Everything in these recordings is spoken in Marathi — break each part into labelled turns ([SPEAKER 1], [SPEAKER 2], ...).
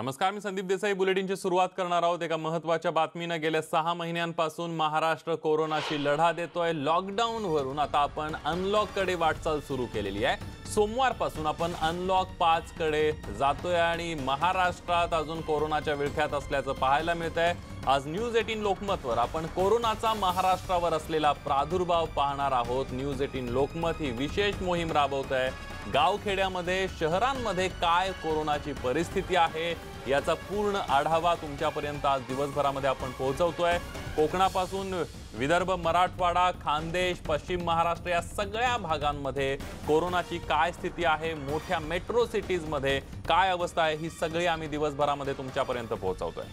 [SPEAKER 1] नमस्कार मी संदीप देसाई. बुलेटिनची सुरुवात करणार आहोत. एका महत्त्वाच्या बातमीनं गेल्या सहा महिन्यांपासून महाराष्ट्र कोरोनाशी लढा देतोय. लॉकडाऊनवरून आता आपण अनलॉककडे वाटचाल सुरू केलेली आहे. सोमवारपासून आपण अनलॉक पाचकडे जातोय आणि महाराष्ट्रात अजून कोरोनाच्या विळख्यात असल्याचं पाहायला मिळत आहे आज न्यूज एटीन लोकमतवर आपण कोरोनाचा महाराष्ट्रावर असलेला प्रादुर्भाव पाहणार आहोत. न्यूज एटीन लोकमत ही विशेष मोहीम राबवत आहे गावखेड्यामध्ये शहरांमध्ये काय कोरोनाची परिस्थिती आहे? याचा पूर्ण आढावा तुमच्यापर्यंत आज दिवसभरामध्ये आपण पोहोचवतोय. कोकणापासून विदर्भ मराठवाडा खानदेश पश्चिम महाराष्ट्र या सगळ्या भागांमध्ये कोरोनाची काय स्थिती आहे मोठ्या मेट्रो सिटीजमध्ये काय अवस्था आहे ही सगळी आम्ही दिवसभरामध्ये तुमच्यापर्यंत पोहोचवतोय.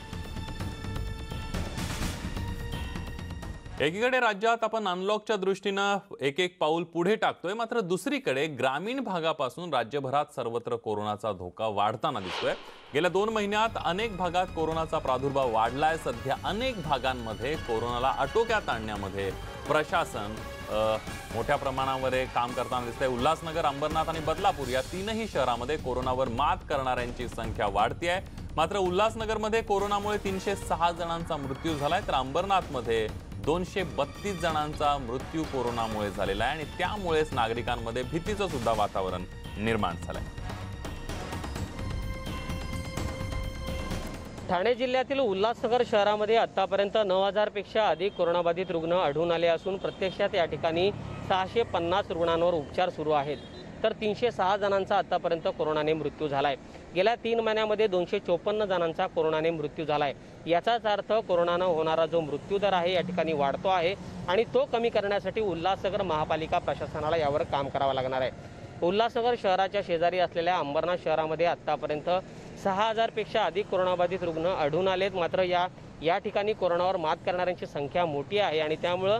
[SPEAKER 1] एकीकडे राज्यात आपण अनलॉकच्या दृष्टीनं एक एक पाऊल पुढे टाकतोय मात्र दुसरीकडे ग्रामीण भागापासून राज्यभरात सर्वत्र कोरोनाचा धोका वाढताना दिसतोय. गेल्या दोन महिन्यात अनेक भागात कोरोनाचा प्रादुर्भाव वाढलाय. सध्या अनेक भागांमध्ये कोरोनाला आटोक्यात आणण्यामध्ये प्रशासन मोठ्या प्रमाणामध्ये काम करताना दिसतंय. उल्हासनगर अंबरनाथ आणि बदलापूर या तीनही शहरामध्ये कोरोनावर मात करणाऱ्यांची संख्या वाढती आहे मात्र उल्हासनगरमध्ये कोरोनामुळे तीनशे सहा जणांचा मृत्यू झालाय तर अंबरनाथमध्ये दोनशे बत्तीस जणांचा मृत्यू कोरोनामुळे झालेला आहे आणि त्यामुळेच नागरिकांमध्ये भीतीचं सुद्धा वातावरण निर्माण झालंय.
[SPEAKER 2] ठाणे जिल्ह्यातील उल्हासनगर शहरामध्ये आतापर्यंत नऊ हजारपेक्षा अधिक कोरोनाबाधित रुग्ण आढळून आले असून प्रत्यक्षात या ठिकाणी सहाशे पन्नास रुग्णांवर उपचार सुरू आहेत. तर तीनशे सहा जणांचा आतापर्यंत कोरोनाने मृत्यू झाला आहे गेल्या तीन महिन्यामध्ये दोनशे चोपन्न जणांचा कोरोनाने मृत्यू झाला आहे याचाच अर्थ कोरोनानं होणारा जो मृत्यूदर आहे या ठिकाणी वाढतो आहे आणि तो कमी करण्यासाठी उल्हासनगर महापालिका प्रशासनाला यावर काम करावं लागणार आहे. उल्हासनगर शहराच्या शेजारी असलेल्या अंबरनाथ शहरामध्ये आतापर्यंत सहा हजारपेक्षा अधिक कोरोनाबाधित रुग्ण आढळून आलेत. मात्र या या ठिकाणी कोरोनावर मात करणाऱ्यांची संख्या मोठी आहे आणि त्यामुळं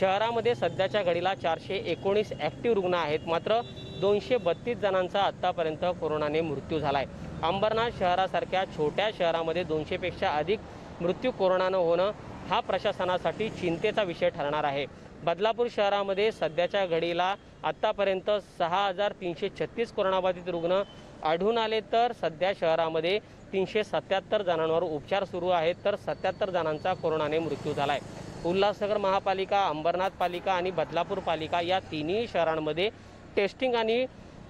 [SPEAKER 2] शहरामध्ये सध्याच्या घडीला चारशे एकोणीस ॲक्टिव्ह रुग्ण आहेत. मात्र दोनशे बत्तीस जणांचा आत्तापर्यंत कोरोनाने मृत्यू झाला आहे अंबरनाथ शहरासारख्या छोट्या शहरामध्ये दोनशेपेक्षा अधिक मृत्यू कोरोनानं होणं हा प्रशासनासाठी चिंतेचा विषय ठरणार आहे. बदलापूर शहरामध्ये सध्याच्या घडीला आत्तापर्यंत सहा हजार तीनशे छत्तीस कोरोनाबाधित रुग्ण आढळून आले तर सध्या शहरामध्ये तीनशे सत्याहत्तर जणांवर उपचार सुरू आहेत तर सत्याहत्तर जणांचा कोरोनाने मृत्यू झाला आहे उल्हासनगर महापालिका अंबरनाथ पालिका आणि बदलापूर पालिका या तिन्ही शहरांमध्ये टेस्टिंग आणि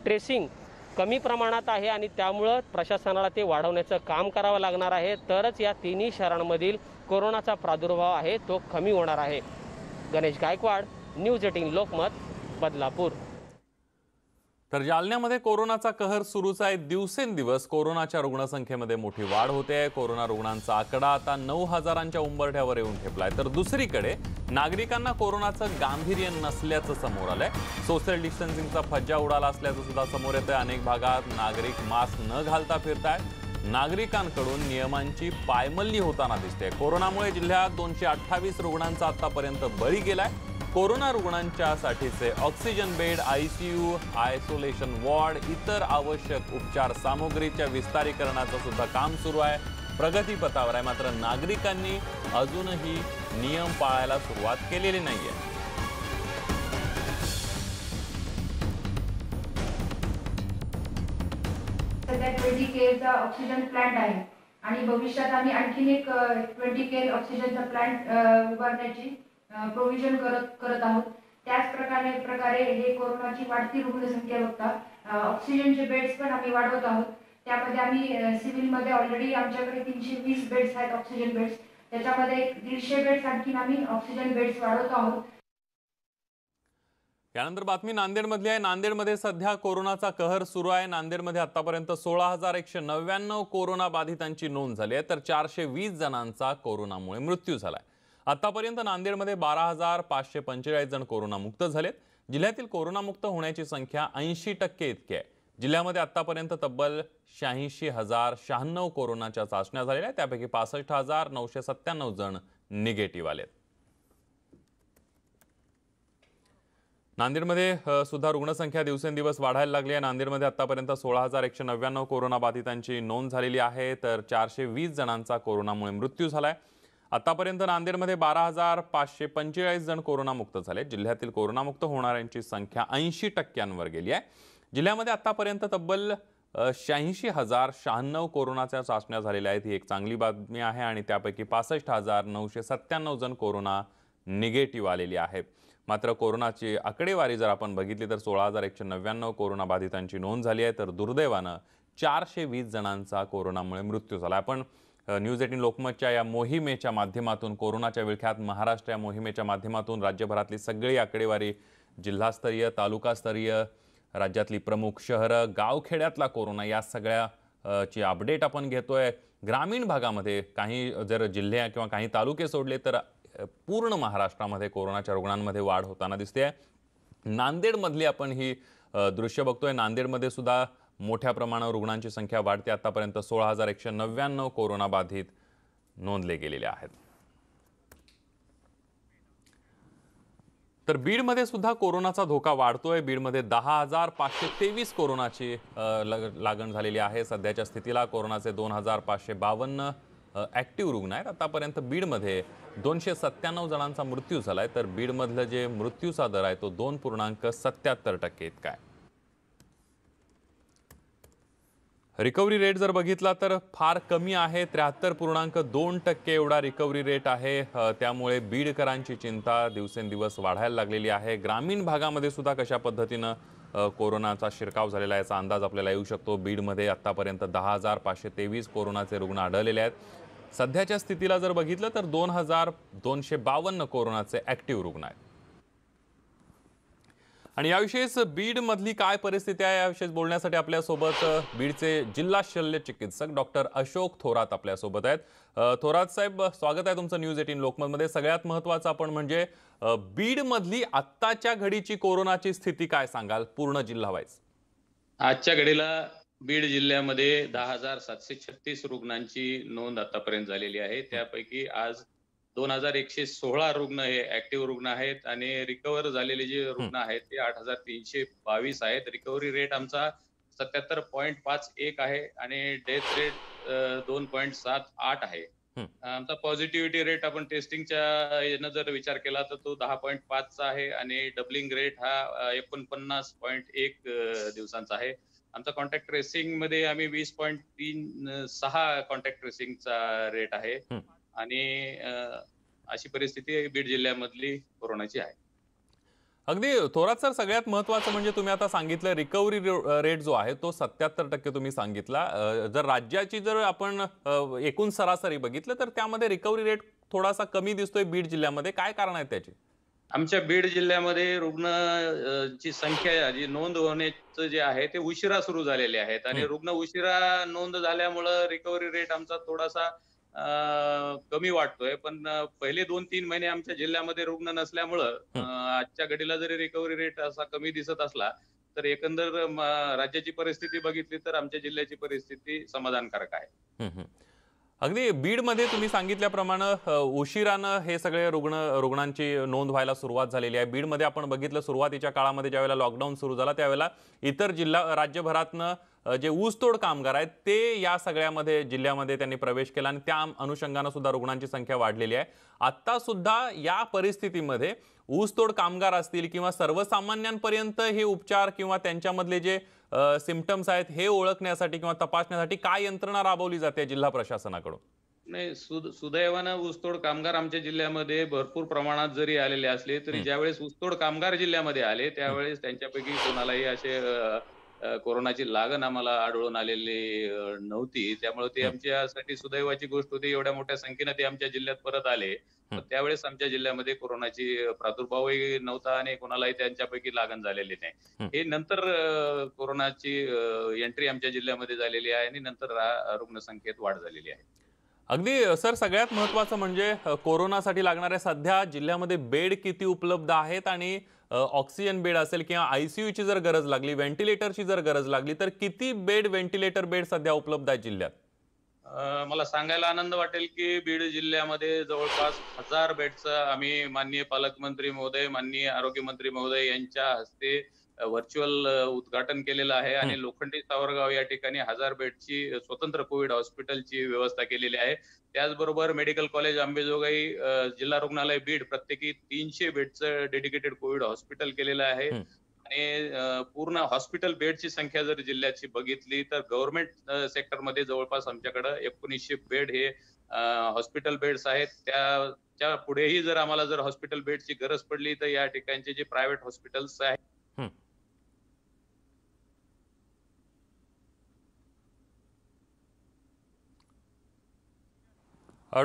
[SPEAKER 2] ट्रेसिंग कमी प्रमाणात आहे आणि त्यामुळं प्रशासनाला ते वाढवण्याचं काम करावं लागणार आहे. तरच या तिन्ही शहरांमधील कोरोनाचा प्रादुर्भाव आहे तो कमी होणार आहे. Ganesh Gaikwad news eighteen Lokmat Badlapur.
[SPEAKER 1] तर जालन्यामध्ये कोरोनाचा कहर सुरूच आहे. दिवसेंदिवस कोरोनाच्या रुग्णसंख्येमध्ये मोठी वाढ होते आहे. कोरोना रुग्णांचा आकडा आता नऊ हजारांच्या उंबरठ्यावर येऊन ठेपलाय. तर दुसरीकडे नागरिकांना कोरोनाचं गांभीर्य नसल्याचं समोर आलंय. सोशल डिस्टन्सिंगचा फज्जा उडाला असल्याचं सुद्धा समोर येतंय. अनेक भागात नागरिक मास्क न घालता फिरतायत. नागरिकांकडून नियमांची पायमल्ली होताना दिसते. कोरोनामुळे जिल्ह्यात दोनशे अठ्ठावीस रुग्णांचा आतापर्यंत बळी गेलाय. कोरोना रुग्णांच्या साठीचे oxygen bed ICU isolation ward इतर आवश्यक उपचार सामुग्रीच्या विस्तारीकरणाचं सुद्धा काम सुरू आहे. प्रगतीपथावर आहे. मात्र नागरिकांनी अजूनही नियम पाळायला सुरुवात केलेली नाही आहे
[SPEAKER 3] सध्या ट्वेंटी केअरचा ऑक्सिजन प्लांट आहे. आणि भविष्यात आम्ही आणखीन एक ट्वेंटी केअर ऑक्सिजनचा प्लांट उभारण्याची प्रोव्हिजन करत करत आहोत. त्याच प्रकारे प्रकारे हे कोरोनाची वाढती रुग्णसंख्या बघता ऑक्सिजनचे बेड्स पण आम्ही वाढवत आहोत. त्यामध्ये आम्ही सिव्हिलमध्ये ऑलरेडी आमच्याकडे तीनशे वीस बेड्स आहेत ऑक्सिजन बेड्स त्याच्यामध्ये एक दीडशे बेड्स आणखीन आम्ही ऑक्सिजन बेड्स वाढवत आहोत.
[SPEAKER 1] यानंतर बातमी नांदेडमधली आहे. नांदेडमध्ये सध्या कोरोनाचा कहर सुरू आहे. नांदेडमध्ये आतापर्यंत सोळा हजार एकशे नव्याण्णव कोरोना बाधितांची नोंद झाली आहे. तर चारशे वीस जणांचा कोरोनामुळे मृत्यू झालाय. आतापर्यंत नांदेडमध्ये बारा हजार पाचशे पंचेचाळीस जण कोरोनामुक्त झालेत. जिल्ह्यातील कोरोनामुक्त होण्याची संख्या ऐंशी टक्के इतकी आहे. जिल्ह्यामध्ये आतापर्यंत तब्बल शहाऐंशी हजार शहाण्णव कोरोनाच्या चाचण्या झालेल्या आहेत. त्यापैकी पासष्ट हजार नऊशे सत्त्याण्णव जण निगेटिव्ह आलेत. नांदेडमध्ये सुद्धा रुग्णसंख्या दिवसेंदिवस वाढायला लागली आहे. नांदेडमध्ये आतापर्यंत सोळा हजार एकशे नव्याण्णव कोरोना बाधितांची नोंद झालेली आहे तर चारशे वीस जणांचा कोरोनामुळे मृत्यू झाला आहे आतापर्यंत नांदेडमध्ये बारा हजार पाचशे पंचेचाळीस जण कोरोनामुक्त झाले जिल्ह्यातील कोरोनामुक्त होणाऱ्यांची संख्या ऐंशी टक्क्यांवर गेली आहे. जिल्ह्यामध्ये आतापर्यंत तब्बल शहाऐंशी हजार शहाण्णव कोरोनाच्या चाचण्या झालेल्या आहेत. ही एक चांगली बातमी आहे आणि त्यापैकी पासष्ट हजार नऊशे सत्त्याण्णव जण कोरोना निगेटिव्ह आलेली आहेत. मात्र कोरोनाची आकडेवारी जर आपण बघितली तर सोळा हजार एकशे नव्याण्णव कोरोनाबाधितांची नोंद झाली आहे. तर दुर्दैवानं चारशे वीस जणांचा कोरोनामुळे मृत्यू झाला. आपण न्यूज एटीन लोकमतच्या या मोहिमेच्या माध्यमातून कोरोनाच्या विळख्यात महाराष्ट्र या मोहिमेच्या माध्यमातून राज्यभरातली सगळी आकडेवारी जिल्हास्तरीय तालुकास्तरीय राज्यातली प्रमुख शहरं गावखेड्यातला कोरोना या सगळ्या ची अपडेट आपण घेतोय. ग्रामीण भागामध्ये काही जर जिल्हे किंवा काही तालुके सोडले तर पूर्ण महाराष्ट्रामध्ये कोरोनाच्या रुग्णांमध्ये वाढ होताना दिसते आहे. नांदेडमधली आपण ही दृश्य बघतोय. नांदेडमध्ये सुद्धा मोठ्या प्रमाणावर रुग्णांची संख्या वाढते. आतापर्यंत सोळा हजार एकशे नव्याण्णव कोरोनाबाधित नोंदले गेलेले आहेत. तर बीडमध्ये सुद्धा कोरोनाचा धोका वाढतोय. बीडमध्ये दहा हजार पाचशे तेवीस कोरोनाची लग- लागण झालेली आहे. सध्याच्या स्थितीला कोरोनाचे दोन हजार पाचशे बावन्न ॲक्टिव्ह रुग्ण आहेत. आतापर्यंत बीडमध्ये दोनशे सत्त्याण्णव जणांचा मृत्यू झालाय. तर बीडमधलं जे मृत्यूचा दर आहे तो दोन पूर्णांक सत्याहत्तर टक्के इतका आहे. रिकव्हरी रेट जर बघितला तर फार कमी आहे. त्र्याहत्तर पूर्णांक दोन टक्के एवढा रिकव्हरी रेट आहे. त्यामुळे बीडकरांची चिंता दिवसेंदिवस वाढायला लागलेली आहे. ग्रामीण भागामध्ये सुद्धा कशा पद्धतीनं कोरोनाचा शिरकाव झालेला आहे याचा अंदाज आपल्याला येऊ शकतो. बीडमध्ये आत्तापर्यंत दहा हजार पाचशे तेवीस कोरोनाचे रुग्ण आढळलेले आहेत. सध्याच्या स्थितीला जर बघितलं तर दोन हजार दोनशे बावन्न कोरोनाचे ॲक्टिव्ह रुग्ण आहेत. आणि याविषयीच बीडमधली काय परिस्थिती आहे याविषयी बोलण्यासाठी आपल्यासोबत बीडचे जिल्हा शल्य चिकित्सक डॉक्टर अशोक थोरात आपल्यासोबत आहेत. थोरात साहेब स्वागत आहे तुमचं न्यूज एटीन लोकमतमध्ये. सगळ्यात महत्त्वाचं आपण म्हणजे बीडमधली आत्ताच्या घडीची कोरोनाची स्थिती काय सांगाल पूर्ण जिल्हा वाईज?
[SPEAKER 4] आजच्या घडीला बीड जिल्ह्यामध्ये दहा हजार सातशे छत्तीस रुग्णांची नोंद आतापर्यंत झालेली आहे. त्यापैकी आज दोन हजार एकशे सोळा रुग्ण हे ऍक्टिव्ह रुग्ण आहेत आणि रिकव्हर झालेले जे रुग्ण आहेत ते आठ हजार तीनशे बावीस आहेत. रिकव्हरी रेट आमचा सत्याहत्तर पॉईंट पाच एक आहे आणि डेथ रेट दोन पॉईंट सात आठ आहे. आमचा पॉझिटिव्हिटी रेट आपण टेस्टिंगच्या यानं जर विचार केला तर तो दहा पॉईंट पाचचा आहे आणि डबलिंग रेट हा एकोणपन्नास पॉईंट एक दिवसांचा आहे. आमचा कॉन्टॅक्ट ट्रेसिंगमध्ये आम्ही वीस पॉईंट तीन सहा कॉन्टॅक्ट ट्रेसिंगचा रेट आहे. आणि अशी परिस्थिती बीड जिल्ह्यामधली कोरोनाची आहे.
[SPEAKER 1] अगदी थोरात सर सगळ्यात महत्त्वाचं म्हणजे तुम्ही आता सांगितलं रिकव्हरी रेट जो आहे तो सत्याहत्तर टक्के तुम्ही सांगितला. जर राज्याची जर आपण एकूण सरासरी बघितलं तर त्यामध्ये रिकव्हरी रेट थोडासा कमी दिसतोय बीड जिल्ह्यामध्ये. काय कारण आहे त्याची?
[SPEAKER 4] आमच्या बीड जिल्ह्यामध्ये रुग्ण ची संख्या जी नोंद होण्याचं जे आहे ते उशिरा सुरू झालेले आहेत आणि. रुग्ण उशिरा नोंद झाल्यामुळं रिकव्हरी रेट आमचा थोडासा कमी वाटतोय पण पहिले दोन तीन महिने आमच्या जिल्ह्यामध्ये रुग्ण नसल्यामुळं आजच्या घडीला जरी रिकव्हरी रेट असा कमी दिसत असला तर एकंदर राज्याची परिस्थिती बघितली तर आमच्या जिल्ह्याची परिस्थिती समाधानकारक आहे.
[SPEAKER 1] अगदी बीडमध्ये तुम्ही सांगितल्याप्रमाणे उशिरानं हे सगळे रुग्ण रुग्णांची नोंद व्हायला सुरुवात झालेली आहे. बीडमध्ये आपण बघितलं सुरुवातीच्या काळामध्ये ज्यावेळेला लॉकडाऊन सुरू झाला त्यावेळेला इतर जिल्हा राज्यभरातनं जे ऊसतोड कामगार आहेत ते या सगळ्यामध्ये जिल्ह्यामध्ये त्यांनी प्रवेश केला आणि त्या अनुषंगानं सुद्धा रुग्णांची संख्या वाढलेली आहे आत्ता सुद्धा या परिस्थितीमध्ये ऊसतोड कामगार असतील किंवा सर्वसामान्यांपर्यंत हे उपचार किंवा त्यांच्यामधले जे सिमटम्स आहेत हे ओळखण्यासाठी किंवा तपासण्यासाठी काय यंत्रणा राबवली जाते जिल्हा प्रशासनाकडून
[SPEAKER 4] नाही सुद- सुदैवानं ऊसतोड कामगार आमच्या जिल्ह्यामध्ये भरपूर प्रमाणात जरी आलेले असले तरी. ज्यावेळेस ऊसतोड कामगार जिल्ह्यामध्ये आले त्यावेळेस त्यांच्यापैकी कोणालाही असे कोरोनाची लागण आम्हाला आढळून आलेली नव्हती. त्यामुळे ते. आमच्यासाठी सुदैवाची गोष्ट होती. एवढ्या मोठ्या संख्येने ते आमच्या जिल्ह्यात परत आले. त्यावेळेस आमच्या जिल्ह्यामध्ये कोरोनाची प्रादुर्भावही नव्हता आणि कोणालाही त्यांच्यापैकी लागण झालेली. नाही. हे. नंतर कोरोनाची एंट्री आमच्या जिल्ह्यामध्ये झालेली आहे आणि नंतर रुग्णसंख्येत वाढ झालेली आहे.
[SPEAKER 1] अगदी सर सगळ्यात महत्त्वाचं म्हणजे कोरोनासाठी लागणाऱ्या सध्या जिल्ह्यामध्ये बेड किती उपलब्ध आहेत आणि ऑक्सिजन बेड असेल किंवा आयसीयूची जर गरज लागली व्हेंटिलेटरची जर गरज लागली तर किती बेड व्हेंटिलेटर बेड सध्या उपलब्ध आहेत जिल्ह्यात?
[SPEAKER 4] मला सांगायला आनंद वाटेल की बीड जिल्ह्यामध्ये जवळपास हजार बेडचं आम्ही माननीय पालकमंत्री महोदय माननीय आरोग्यमंत्री महोदय यांच्या हस्ते व्हर्च्युअल उद्घाटन केलेलं आहे आणि लोखंडी सावरगाव या ठिकाणी हजार बेडची स्वतंत्र कोविड हॉस्पिटलची व्यवस्था केलेली आहे. त्याचबरोबर मेडिकल कॉलेज अंबेजोगाई जिल्हा रुग्णालय बीड प्रत्येकी तीनशे बेडचं डेडिकेटेड कोविड हॉस्पिटल केलेलं आहे. आणि पूर्ण हॉस्पिटल बेडची संख्या जर जिल्ह्याची बघितली तर गव्हर्नमेंट सेक्टरमध्ये जवळपास आमच्याकडे एकोणीसशे बेड हे हॉस्पिटल बेड्स आहेत. त्या त्या पुढेही जर आम्हाला जर हॉस्पिटल बेडची गरज पडली तर या ठिकाणचे जे प्रायव्हेट हॉस्पिटल्स आहेत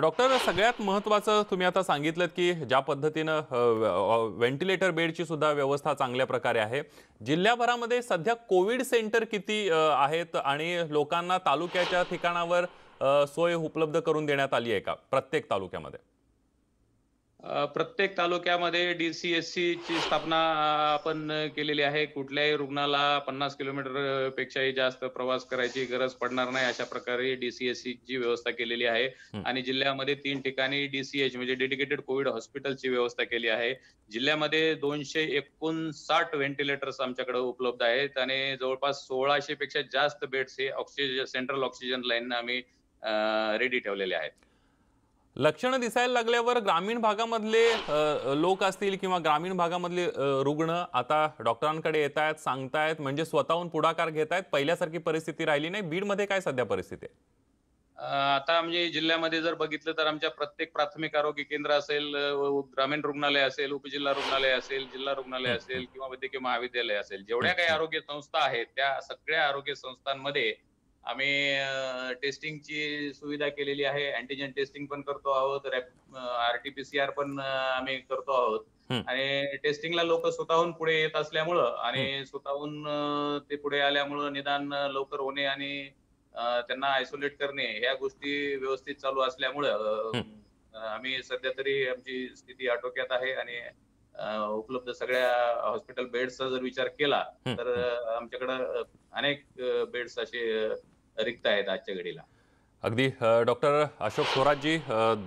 [SPEAKER 1] डॉक्टर सगळ्यात महत्त्वाचं तुम्ही आता सांगितलं की ज्या पद्धतीनं व्हेंटिलेटर बेडची सुद्धा व्यवस्था चांगल्या प्रकारे आहे. जिल्ह्याभरामध्ये सध्या कोविड सेंटर किती आहेत आणि लोकांना तालुक्याच्या ठिकाणावर सोय उपलब्ध करून देण्यात आली आहे का? प्रत्येक तालुक्यामध्ये.
[SPEAKER 4] प्रत्येक तालुक्यामध्ये डीसीएससी ची स्थापना आपण केलेली आहे. कुठल्याही रुग्णाला पन्नास किलोमीटर पेक्षाही जास्त प्रवास करायची गरज पडणार नाही अशा प्रकारे डीसीएससी ची व्यवस्था केलेली आहे. आणि जिल्ह्यामध्ये तीन ठिकाणी डीसीएच म्हणजे डेडिकेटेड कोविड हॉस्पिटलची व्यवस्था केली आहे. जिल्ह्यामध्ये दोनशे एकोणसाठ व्हेंटिलेटर्स आमच्याकडे उपलब्ध आहेत आणि जवळपास सोळाशे पेक्षा जास्त बेड्स हे ऑक्सिजन सेंट्रल ऑक्सिजन लाईन आम्ही रेडी ठेवलेले आहेत.
[SPEAKER 1] लक्षणं दिसायला लागल्यावर ग्रामीण भागामधले लोक असतील किंवा ग्रामीण भागामधले रुग्ण आता डॉक्टरांकडे येत आहेत सांगतायत म्हणजे स्वतःहून पुढाकार घेत आहेत पहिल्यासारखी परिस्थिती राहिली नाही. बीडमध्ये काय सध्या परिस्थिती आहे?
[SPEAKER 4] आता म्हणजे जिल्ह्यामध्ये जर बघितलं तर आमच्या प्रत्येक प्राथमिक आरोग्य केंद्र असेल ग्रामीण रुग्णालय असेल उपजिल्हा रुग्णालय असेल जिल्हा रुग्णालय. असेल किंवा वैद्यकीय महाविद्यालय असेल जेवढ्या काही
[SPEAKER 1] आरोग्य
[SPEAKER 4] संस्था आहेत त्या सगळ्या आरोग्य संस्थांमध्ये आम्ही टेस्टिंगची सुविधा केलेली आहे. अँटीजन टेस्टिंग पण करतो आहोत. आरटीपीसीआर पण आम्ही करतो आहोत. आणि टेस्टिंगला लोक स्वतःहून पुढे येत असल्यामुळं आणि स्वतःहून ते पुढे आल्यामुळं निदान लवकर होणे आणि त्यांना आयसोलेट करणे ह्या गोष्टी व्यवस्थित चालू असल्यामुळं आम्ही सध्या तरी आमची स्थिती आटोक्यात आहे आणि उपलब्ध सगळ्या हॉस्पिटल बेड्सचा जर विचार केला. तर आमच्याकडं अनेक बेड्स असे रिक्त आहेत आजच्या घडीला.
[SPEAKER 1] अगदी. डॉक्टर अशोक थोरातजी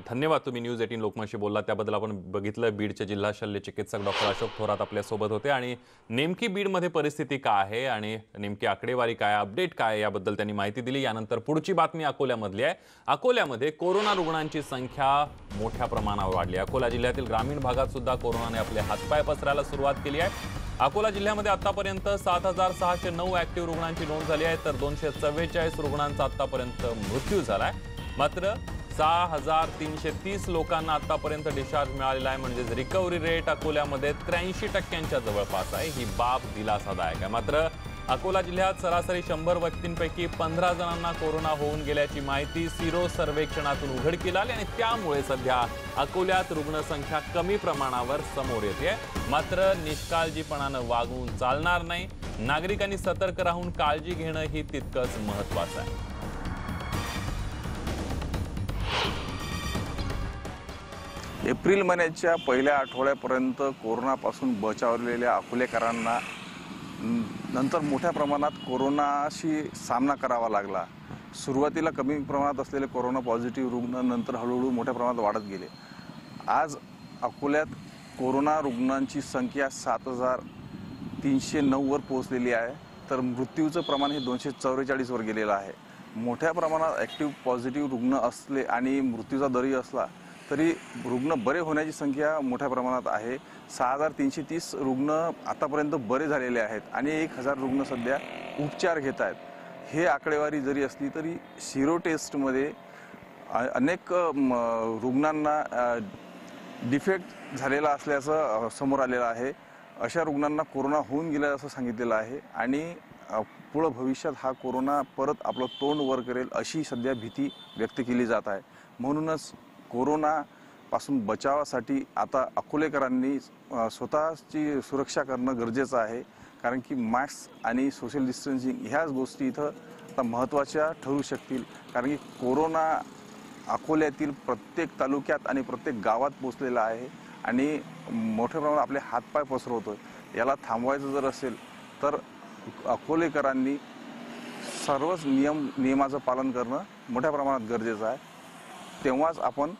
[SPEAKER 1] धन्यवाद तुम्ही न्यूज एटीन लोकमाशी बोलला त्याबद्दल आपण बघितलं बीडचे जिल्हा शल्य चिकित्सक डॉक्टर अशोक थोरात आपल्यासोबत होते. आणि नेमकी बीडमध्ये परिस्थिती काय आहे आणि नेमकी आकडेवारी काय अपडेट काय याबद्दल त्यांनी माहिती दिली. यानंतर पुढची बातमी अकोल्यामधली आहे. अकोल्यामध्ये कोरोना रुग्णांची संख्या मोठ्या प्रमाणावर वाढली आहे. अकोला जिल्ह्यातील ग्रामीण भागात सुद्धा कोरोनाने आपले हातपाय पसरायला सुरुवात केली आहे. अकोला जिल्ह्यामध्ये आतापर्यंत सात हजार सहाशे नऊ ऍक्टिव्ह रुग्णांची नोंद झाली आहे तर दोनशे चव्वेचाळीस रुग्णांचा आतापर्यंत मृत्यू झाला आहे मात्र सहा हजार तीनशे तीस लोकांना आतापर्यंत डिस्चार्ज मिळालेला आहे म्हणजेच रिकव्हरी रेट अकोल्यामध्ये त्र्याऐंशी टक्क्यांच्या जवळपास आहे. ही बाब दिलासादायक आहे. मात्र अकोला जिल्ह्यात सरासरी शंभर व्यक्तींपैकी पंधरा जणांना कोरोना होऊन गेल्याची माहिती सिरो सर्वेक्षणातून उघडकीला आली आणि त्यामुळे सध्या अकोल्यात रुग्णसंख्या कमी प्रमाणावर समोर येते. मात्र निष्काळजीपणानं वागवून चालणार नाही. नागरिकांनी सतर्क राहून काळजी घेणं ही तितकंच महत्वाचं आहे.
[SPEAKER 5] एप्रिल महिन्याच्या पहिल्या आठवड्यापर्यंत कोरोनापासून बचावलेल्या अकोलेकरांना नंतर मोठ्या प्रमाणात कोरोनाशी सामना करावा लागला. सुरुवातीला कमी प्रमाणात असलेले कोरोना पॉझिटिव्ह रुग्ण नंतर हळूहळू मोठ्या प्रमाणात वाढत गेले. आज अकोल्यात कोरोना रुग्णांची संख्या सात हजार तीनशे नऊवर पोहोचलेली आहे. तर मृत्यूचं प्रमाण हे दोनशे चौवेचाळीसवर गेलेलं आहे. मोठ्या प्रमाणात ॲक्टिव्ह पॉझिटिव्ह रुग्ण असले आणि मृत्यूचा दरही असला तरी रुग्ण बरे होण्याची संख्या मोठ्या प्रमाणात आहे. सहा हजार तीनशे तीस रुग्ण आतापर्यंत बरे झालेले आहेत आणि एक हजार रुग्ण सध्या उपचार घेत आहेत. हे आकडेवारी जरी असली तरी सिरो टेस्टमध्ये अनेक रुग्णांना डिफेक्ट झालेला असल्याचं समोर आलेलं आहे. अशा रुग्णांना कोरोना होऊन गेला असं सांगितलेलं आहे आणि पुढं भविष्यात हा कोरोना परत आपलं तोंड वर करेल अशी सध्या भीती व्यक्त केली जात आहे. म्हणूनच कोरोना पासून बचावासाठी आता अकोलेकरांनी स्वतःची सुरक्षा करणं गरजेचं आहे. कारण की मास्क आणि सोशल डिस्टन्सिंग ह्याच गोष्टी इथं आता महत्त्वाच्या ठरू शकतील. कारण की कोरोना अकोल्यातील प्रत्येक तालुक्यात आणि प्रत्येक गावात पोचलेला आहे आणि मोठ्या प्रमाणात आपले हातपाय पसरवतो याला थांबवायचं जर असेल तर अकोलेकरांनी सर्वच नियम नियमाचं पालन करणं मोठ्या प्रमाणात गरजेचं आहे. तेव्हाच आपण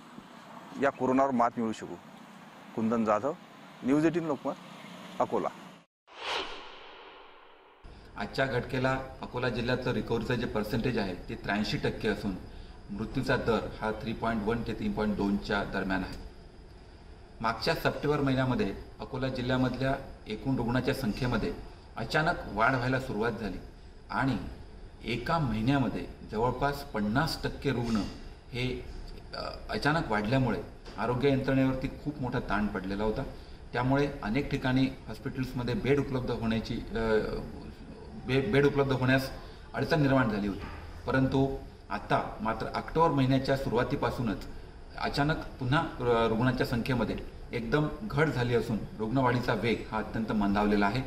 [SPEAKER 5] या कोरोनावर मात मिळू शकू. Kundan Jadhav news eighteen Lokmat Akola.
[SPEAKER 6] आजच्या घटकेला अकोला जिल्ह्यातलं रिकव्हरीचं जे पर्सेंटेज आहे ते त्र्याऐंशी टक्के असून मृत्यूचा दर हा थ्री पॉईंट वन ते तीन पॉईंट दोनच्या दरम्यान आहे. मागच्या सप्टेंबर महिन्यामध्ये अकोला जिल्ह्यामधल्या एकूण रुग्णाच्या संख्येमध्ये अचानक वाढ व्हायला सुरुवात झाली आणि एका महिन्यामध्ये जवळपास पन्नास टक्के रुग्ण हे अचानक वाढल्यामुळे आरोग्य यंत्रणेवरती खूप मोठा ताण पडलेला होता. त्यामुळे अनेक ठिकाणी हॉस्पिटल्समध्ये बेड उपलब्ध होण्याची बे बेड उपलब्ध होण्यास अडचण निर्माण झाली होती. परंतु आता मात्र ऑक्टोबर महिन्याच्या सुरुवातीपासूनच अचानक पुन्हा रु- रुग्णांच्या संख्येमध्ये एकदम घट झाली असून रुग्णवाढीचा वेग हा अत्यंत मंदावलेला आहे.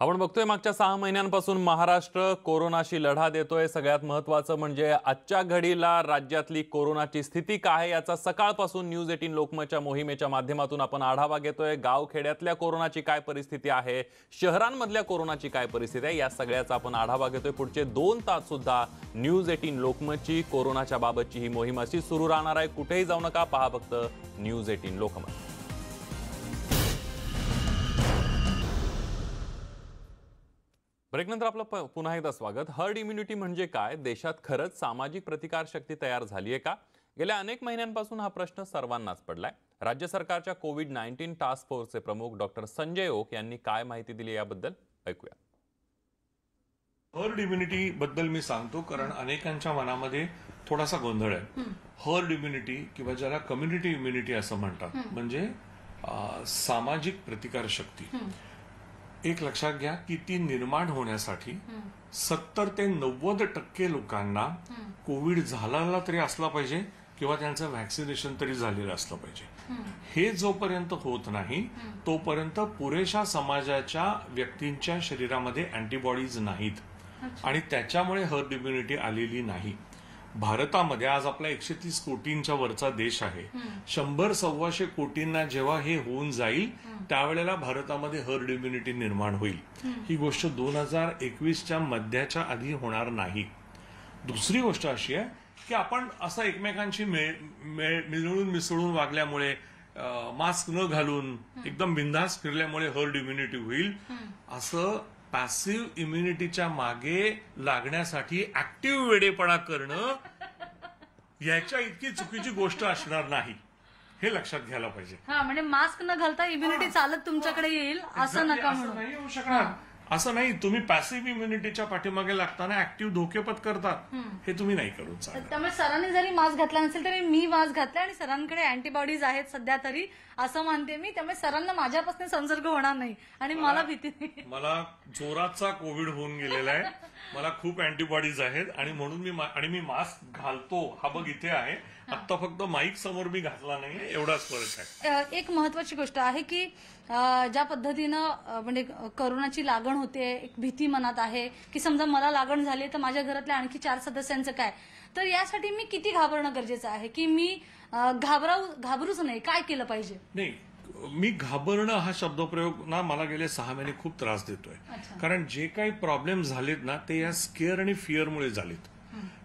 [SPEAKER 1] आपण बघतोय मागच्या सहा महिन्यांपासून महाराष्ट्र कोरोनाशी लढा देतोय. सगळ्यात महत्वाचं म्हणजे आजच्या घडीला राज्यातली कोरोनाची स्थिती काय आहे याचा सकाळपासून न्यूज एटीन लोकमतच्या मोहिमेच्या माध्यमातून आपण आढावा घेतोय. गावखेड्यातल्या कोरोनाची काय परिस्थिती आहे? शहरांमधल्या कोरोनाची काय परिस्थिती आहे? या सगळ्याचा आपण आढावा घेतोय. पुढचे दोन तास सुद्धा न्यूज एटीन लोकमतची कोरोनाच्या बाबतची ही मोहीम अशी सुरू राहणार आहे. कुठेही जाऊ नका पहा फक्त न्यूज एटीन लोकमत. ब्रेकनंतर आपलं प- पुन्हा एकदा स्वागत. हर्ड इम्युनिटी म्हणजे काय? देशात खरंच सामाजिक प्रतिकारशक्ती तयार झाली आहे का? गेल्या अनेक महिन्यांपासून हा प्रश्न सर्वांनाच पडलाय. राज्य सरकारच्या कोविड नाईन्टीन टास्क फोर्सचे प्रमुख डॉक्टर संजय ओक यांनी काय माहिती दिली याबद्दल ऐकूया.
[SPEAKER 7] हर्ड इम्युनिटी बद्दल मी सांगतो कारण अनेकांच्या मनामध्ये थोडासा गोंधळ आहे. हर्ड इम्युनिटी किंवा ज्याला कम्युनिटी इम्युनिटी असं म्हणतात म्हणजे सामाजिक प्रतिकार शक्ती. एक लक्षात घ्या की ती निर्माण होण्यासाठी सत्तर ते नव्वद टक्के लोकांना कोविड झालेला तरी असला पाहिजे किंवा त्यांचं व्हॅक्सिनेशन तरी झालेलं असलं पाहिजे. हे जोपर्यंत होत नाही तोपर्यंत पुरेशा समाजाच्या व्यक्तींच्या शरीरामध्ये अँटीबॉडीज नाहीत. आणि त्याच्यामुळे हर्ड इम्युनिटी आलेली नाही. भारतामध्ये आज आपला एकशे तीस कोटींच्या वरचा देश आहे. शंभर सव्वाशे कोटींना जेव्हा हे होऊन जाईल त्यावेळेला भारतामध्ये हर्ड इम्युनिटी निर्माण होईल. ही गोष्ट दोन हजार एकवीसच्या मध्याच्या आधी होणार नाही. दुसरी गोष्ट अशी आहे की आपण असं एकमेकांशी मिळ- मिळ- मिळून मिसळून वागल्यामुळे मास्क न घालून एकदम बिंदास फिरल्यामुळे हर्ड इम्युनिटी होईल. असं पॅसिव्ह इम्युनिटीच्या मागे लागण्यासाठी ऍक्टिव्ह वेडेपणा करणं याच्या इतकी चुकीची गोष्ट असणार नाही. हे लक्षात घ्यायला पाहिजे.
[SPEAKER 8] हा म्हणजे मास्क न घालता इम्युनिटी चालत तुमच्याकडे येईल असं नका म्हणू.
[SPEAKER 7] नाही होऊ शकणार. असं नाही तुम्ही पॅसिव्ह इम्युनिटीच्या पाठीमागे लागताना ऍक्टिव्ह धोकेपत करतात हे तुम्ही नाही चालत
[SPEAKER 8] त्यामुळे सरांनी जरी मास्क घातला नसेल तरी मी मास्क घातला आणि सरांकडे अँटीबॉडीज आहेत सध्या तरी असं मानते मी. त्यामुळे सरांना माझ्यापासून संसर्ग होणार नाही आणि मला भीती नाही.
[SPEAKER 7] मला जोराचा कोविड होऊन गेलेला आहे. मला खूप अँटीबॉडीज आहेत आणि म्हणून मी आणि मी मास्क घालतो. हा बघ इथे आहे. आता फक्त माईक समोर मी घातला नाही एवढाच फरक आहे.
[SPEAKER 8] एक महत्वाची गोष्ट आहे की ज्या पद्धतीनं म्हणजे करोनाची लागण होते एक भीती मनात आहे की समजा मला लागण झाली तर माझ्या घरातल्या आणखी चार सदस्यांचं काय? तर यासाठी मी किती घाबरणं गरजेचं आहे की मी अ, घाबराऊ घाबरूच नाही काय केलं पाहिजे?
[SPEAKER 7] नाही मी घाबरणं हा शब्दप्रयोग ना मला गेले सहा महिने खूप त्रास देतोय. कारण जे काही प्रॉब्लेम झालेत ना ते या स्केअर आणि फिअरमुळे झालेत.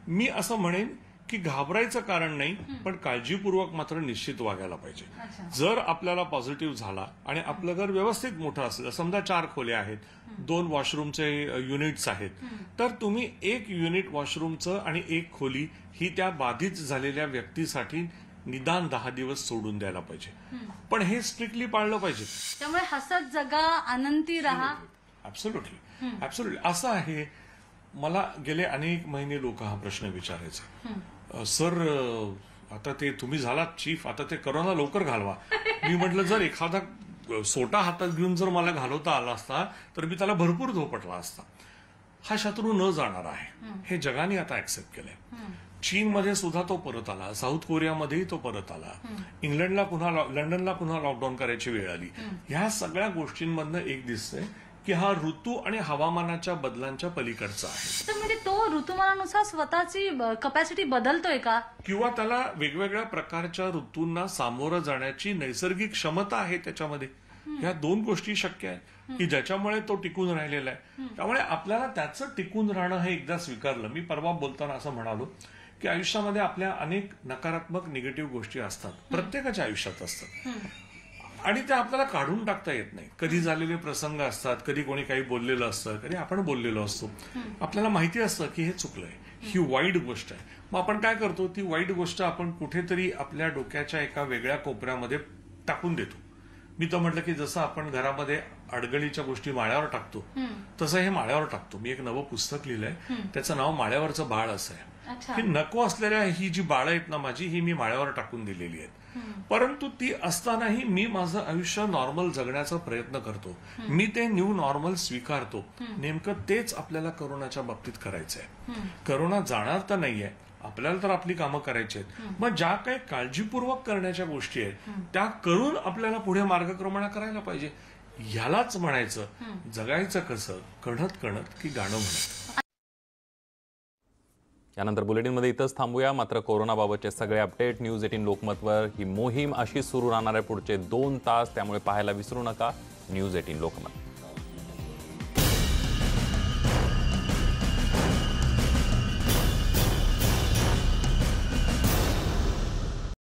[SPEAKER 7] मी असं म्हणेन की घाबरायचं कारण नाही पण काळजीपूर्वक मात्र निश्चित वागायला पाहिजे. जर आपल्याला पॉझिटिव्ह झाला आणि आपलं घर व्यवस्थित मोठं असेल समजा चार खोल्या आहेत दोन वॉशरूमचे युनिट्स आहेत तर तुम्ही एक युनिट वॉशरूमचं आणि एक खोली ही त्या बाधित झालेल्या व्यक्तीसाठी निदान दहा दिवस सोडून द्यायला पाहिजे. पण हे स्ट्रिक्टली पाळलं पाहिजे.
[SPEAKER 8] त्यामुळे हसत जगा आनंदी राहा.
[SPEAKER 7] ऍब्सोल्युटली ऍब्सोल्युटली असं आहे मला गेले अनेक महिने लोक हा प्रश्न विचारायचे. सर आता ते तुम्ही झालात चीफ आता ते करोना लवकर घालवा. मी म्हटलं जर एखादा सोटा हातात घेऊन जर मला घालवता आला असता तर मी त्याला भरपूर झोपटला असता. हा शत्रू न जाणार आहे. हे. जगाने आता ऍक्सेप्ट केलंय. चीनमध्ये सुद्धा तो परत आला. साऊथ कोरियामध्येही तो परत आला. इंग्लंडला पुन्हा लंडनला पुन्हा लॉकडाऊन करायची वेळ आली. ह्या सगळ्या गोष्टींमधनं एक दिसतंय की हा ऋतू आणि हवामानाच्या बदलांच्या पलीकडचा आहे.
[SPEAKER 8] तर म्हणजे तो ऋतुमानानुसार स्वतःची कपॅसिटी बदलतोय का?
[SPEAKER 7] किंवा त्याला वेगवेगळ्या प्रकारच्या ऋतूंना सामोरं जाण्याची नैसर्गिक क्षमता आहे त्याच्यामध्ये. ह्या दोन गोष्टी शक्य आहेत की ज्याच्यामुळे तो टिकून राहिलेला आहे. त्यामुळे आपल्याला त्याचं टिकून राहणं हे एकदा स्वीकारलं. मी परवा बोलताना असं म्हणालो की आयुष्यामध्ये आपल्या अनेक नकारात्मक निगेटिव्ह गोष्टी असतात. प्रत्येकाच्या आयुष्यात असतात. आणि ते आपल्याला काढून टाकता येत नाही. कधी झालेले प्रसंग असतात कधी कोणी काही बोललेलं असतं कधी आपण बोललेलो असतो. आपल्याला माहिती असतं की हे चुकलंय. ही वाईट गोष्ट आहे. मग आपण काय करतो? ती वाईट गोष्ट आपण कुठेतरी आपल्या डोक्याच्या एका वेगळ्या कोपऱ्यामध्ये टाकून देतो. मी तर म्हटलं की जसं आपण घरामध्ये अडगळीच्या गोष्टी माळ्यावर टाकतो तसं हे माळ्यावर टाकतो. मी एक नवं पुस्तक लिहिलंय. त्याचं नाव माळ्यावरचं बाळ असं आहे. ही नको असलेल्या ही जी बाळं आहेत ना माझी ही मी माळ्यावर टाकून दिलेली आहेत. परंतु ती असतानाही मी माझं आयुष्य नॉर्मल जगण्याचा प्रयत्न करतो. मी ते न्यू नॉर्मल स्वीकारतो. नेमकं तेच आपल्याला करोनाच्या बाबतीत करायचं आहे करोना जाणार तर नाहीये. आपल्याला तर आपली कामं करायची आहेत. मग ज्या काही काळजीपूर्वक करण्याच्या गोष्टी आहेत त्या करून आपल्याला पुढे मार्गक्रमणा करायला पाहिजे. ह्यालाच म्हणायचं जगायचं कसं कणत कणत की गाणं म्हणत.
[SPEAKER 1] यानंतर बुलेटिनमध्ये इथंच थांबूया. मात्र कोरोनाबाबतचे सगळे अपडेट न्यूज एटीन लोकमतवर ही मोहीम अशी सुरू राहणार आहे. पुढचे दोन तास त्यामुळे पाहायला विसरू नका. News eighteen Lokmat.